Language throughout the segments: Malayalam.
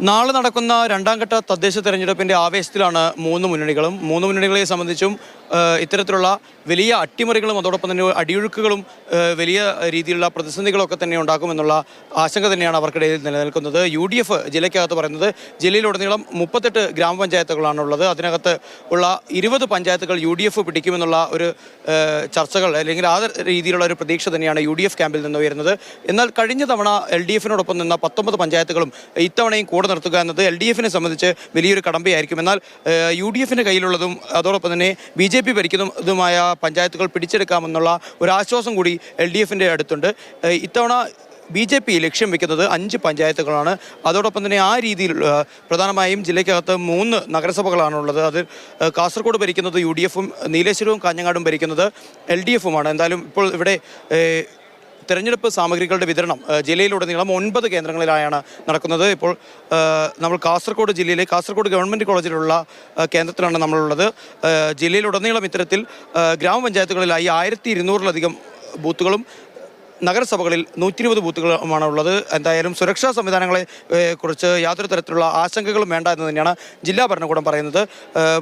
നാളെ നടക്കുന്ന രണ്ടാം ഘട്ട തദ്ദേശ തെരഞ്ഞെടുപ്പിന്റെ ആവേശത്തിലാണ് മൂന്ന് മുന്നണികളും. മൂന്ന് മുന്നണികളെ സംബന്ധിച്ചും ഇത്തരത്തിലുള്ള വലിയ അട്ടിമറികളും അതോടൊപ്പം തന്നെ അടിയൊഴുക്കുകളും വലിയ രീതിയിലുള്ള പ്രതിസന്ധികളൊക്കെ തന്നെ ഉണ്ടാക്കുമെന്നുള്ള ആശങ്ക തന്നെയാണ് അവർക്കിടയിൽ നിലനിൽക്കുന്നത്. യു ഡി എഫ് ജില്ലയ്ക്കകത്ത് പറയുന്നത് ജില്ലയിലുടനീളം മുപ്പത്തെട്ട് ഗ്രാമപഞ്ചായത്തുകളാണുള്ളത്. അതിനകത്ത് ഉള്ള ഇരുപത് പഞ്ചായത്തുകൾ യു ഡി എഫ് പിടിക്കുമെന്നുള്ള ഒരു ചർച്ചകൾ അല്ലെങ്കിൽ ആ രീതിയിലുള്ള ഒരു പ്രതീക്ഷ തന്നെയാണ് യു ഡി എഫ് ക്യാമ്പിൽ നിന്ന് ഉയരുന്നത്. എന്നാൽ കഴിഞ്ഞ തവണ എൽ ഡി എഫിനോടൊപ്പം നിന്ന പത്തൊമ്പത് പഞ്ചായത്തുകളും ഇത്തവണയും കൂടെ നിർത്തുക എന്നത് എൽ ഡി എഫിനെ സംബന്ധിച്ച് വലിയൊരു കടമ്പയായിരിക്കും. എന്നാൽ യു ഡി എഫിന്റെ കയ്യിലുള്ളതും അതോടൊപ്പം തന്നെ ബി ജെ പി ഭരിക്കുന്നതുമായ പഞ്ചായത്തുകൾ പിടിച്ചെടുക്കാമെന്നുള്ള ഒരു ആശ്വാസം കൂടി എൽ ഡി എഫിന്റെ അടുത്തുണ്ട്. ഇത്തവണ ബി ജെ പി ലക്ഷ്യം വെക്കുന്നത് അഞ്ച് പഞ്ചായത്തുകളാണ്. അതോടൊപ്പം തന്നെ ആ രീതിയിൽ പ്രധാനമായും ജില്ലയ്ക്കകത്ത് മൂന്ന് നഗരസഭകളാണുള്ളത്. അത് കാസർഗോഡ് ഭരിക്കുന്നത് യു ഡി എഫും നീലേശ്വരവും കാഞ്ഞങ്ങാടും ഭരിക്കുന്നത് എൽ ഡി എഫുമാണ്. എന്തായാലും ഇപ്പോൾ ഇവിടെ തെരഞ്ഞെടുപ്പ് സാമഗ്രികളുടെ വിതരണം ജില്ലയിലുടനീളം ഒൻപത് കേന്ദ്രങ്ങളിലായാണ് നടക്കുന്നത്. ഇപ്പോൾ നമ്മൾ കാസർഗോഡ് ജില്ലയിലെ കാസർഗോഡ് ഗവൺമെന്റ് കോളേജിലുള്ള കേന്ദ്രത്തിലാണ് നമ്മളുള്ളത്. ജില്ലയിലുടനീളം ഇത്തരത്തിൽ ഗ്രാമപഞ്ചായത്തുകളിലായി ആയിരത്തി ഇരുന്നൂറിലധികം ബൂത്തുകളും നഗരസഭകളിൽ നൂറ്റി ഇരുപത് ബൂത്തുകളുമാണ് ഉള്ളത്. എന്തായാലും സുരക്ഷാ സംവിധാനങ്ങളെ കുറിച്ച് യാതൊരു തരത്തിലുള്ള ആശങ്കകളും വേണ്ട എന്ന് തന്നെയാണ് ജില്ലാ ഭരണകൂടം പറയുന്നത്.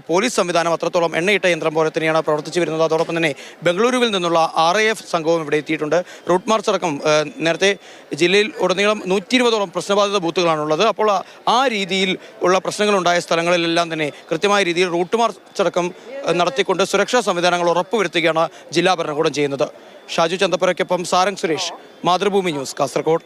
പോലീസ് സംവിധാനം അത്രത്തോളം എണ്ണയിട്ട യന്ത്രം പോലെ തന്നെയാണ് പ്രവർത്തിച്ചു വരുന്നത്. അതോടൊപ്പം തന്നെ ബംഗളൂരുവിൽ നിന്നുള്ള ആർ എ എഫ് സംഘവും ഇവിടെ എത്തിയിട്ടുണ്ട്. റൂട്ട് മാർച്ച് അടക്കം നേരത്തെ ജില്ലയിൽ ഉടനീളം നൂറ്റി ഇരുപതോളം പ്രശ്നബാധിത ബൂത്തുകളാണുള്ളത് അപ്പോൾ ആ- രീതിയിൽ ഉള്ള പ്രശ്നങ്ങളുണ്ടായ സ്ഥലങ്ങളിലെല്ലാം തന്നെ കൃത്യമായ രീതിയിൽ റൂട്ട് മാർച്ച് അടക്കം നടത്തിക്കൊണ്ട് സുരക്ഷാ സംവിധാനങ്ങൾ ഉറപ്പുവരുത്തുകയാണ് ജില്ലാ ഭരണകൂടം ചെയ്യുന്നത്. ഷാജു ചന്തപ്പുരയ്ക്കൊപ്പം സാരംഗ് സുരേഷ്. മാതൃഭൂമി ന്യൂസ് കാസർഗോഡ്.